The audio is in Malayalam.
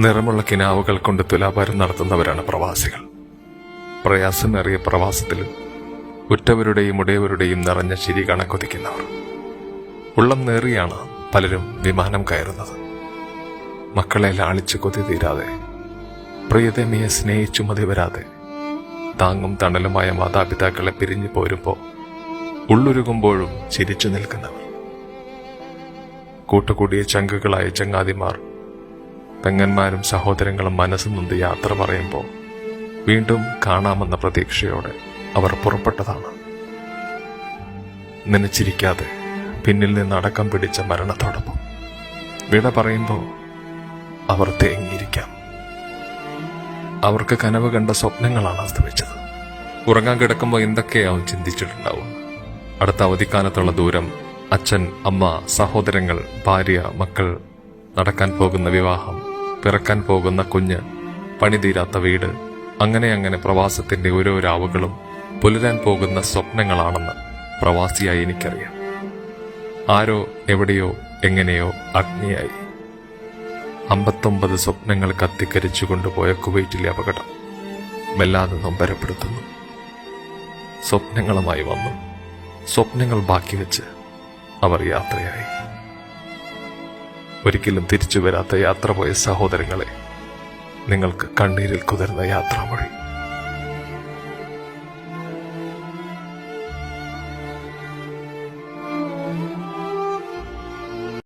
നിറമുള്ള കിനാവുകൾ കൊണ്ട് തുലാഭാരം നടത്തുന്നവരാണ് പ്രവാസികൾ. പ്രയാസമേറിയ പ്രവാസത്തിൽ ഉറ്റവരുടെയും ഉടയവരുടെയും നിറഞ്ഞ ചിരി കണക്കൊതിക്കുന്നവർ. ഉള്ളം നേറിയാണ് പലരും വിമാനം കയറുന്നത്. മക്കളെ ലാളിച്ച് കൊതി തീരാതെ പ്രിയതമയെ സ്നേഹിച്ചു മതി വരാതെ താങ്ങും തണലുമായ മാതാപിതാക്കളെ പിരിഞ്ഞു പോരുമ്പോൾ ഉള്ളുരുകുമ്പോഴും ചിരിച്ചു നിൽക്കുന്നവർ. കൂട്ടുകൂടിയ ചങ്കുകളായ ചങ്ങാതിമാർ പെങ്ങന്മാരും സഹോദരങ്ങളും മനസ്സ് നൊന്ത് യാത്ര പറയുമ്പോൾ വീണ്ടും കാണാമെന്ന പ്രതീക്ഷയോടെ അവർ പുറപ്പെട്ടതാണ്. നനച്ചിരിക്കാതെ പിന്നിൽ നിന്ന് അടക്കം പിടിച്ച മരണത്തോടൊപ്പം വിട പറയുമ്പോൾ അവർ തേങ്ങിയിരിക്കാം. അവർക്ക് കനവ് കണ്ട സ്വപ്നങ്ങളാണ് അസ്തമിച്ചത്. ഉറങ്ങാൻ കിടക്കുമ്പോൾ എന്തൊക്കെയാവും ചിന്തിച്ചിട്ടുണ്ടാവും? അടുത്ത അവധിക്കാലത്തുള്ള ദൂരം അച്ഛൻ അമ്മ സഹോദരങ്ങൾ ഭാര്യ മക്കൾ നടക്കാൻ പോകുന്ന വിവാഹം പിറക്കാൻ പോകുന്ന കുഞ്ഞ് പണിതീരാത്ത വീട് അങ്ങനെ അങ്ങനെ പ്രവാസത്തിന്റെ ഓരോ രാവുകളും പുലരാൻ പോകുന്ന സ്വപ്നങ്ങളാണെന്ന് പ്രവാസിയായി എനിക്കറിയാം. ആരോ എവിടെയോ എങ്ങനെയോ അഗ്നിയായി. അമ്പത്തൊമ്പത് സ്വപ്നങ്ങൾ കത്തിക്കരിച്ചു കൊണ്ടുപോയ കുവൈറ്റിലെ അപകടം വല്ലാതെ നൊമ്പരപ്പെടുത്തുന്നു. സ്വപ്നങ്ങളുമായി വന്നു. സ്വപ്നങ്ങൾ ബാക്കി വെച്ച് അവർ യാത്രയായി. ഒരിക്കലും തിരിച്ചു വരാത്ത യാത്ര പോയ സഹോദരങ്ങളെ നിങ്ങൾക്ക് കണ്ണീരിൽ കുതിർന്ന യാത്രാമൊഴി.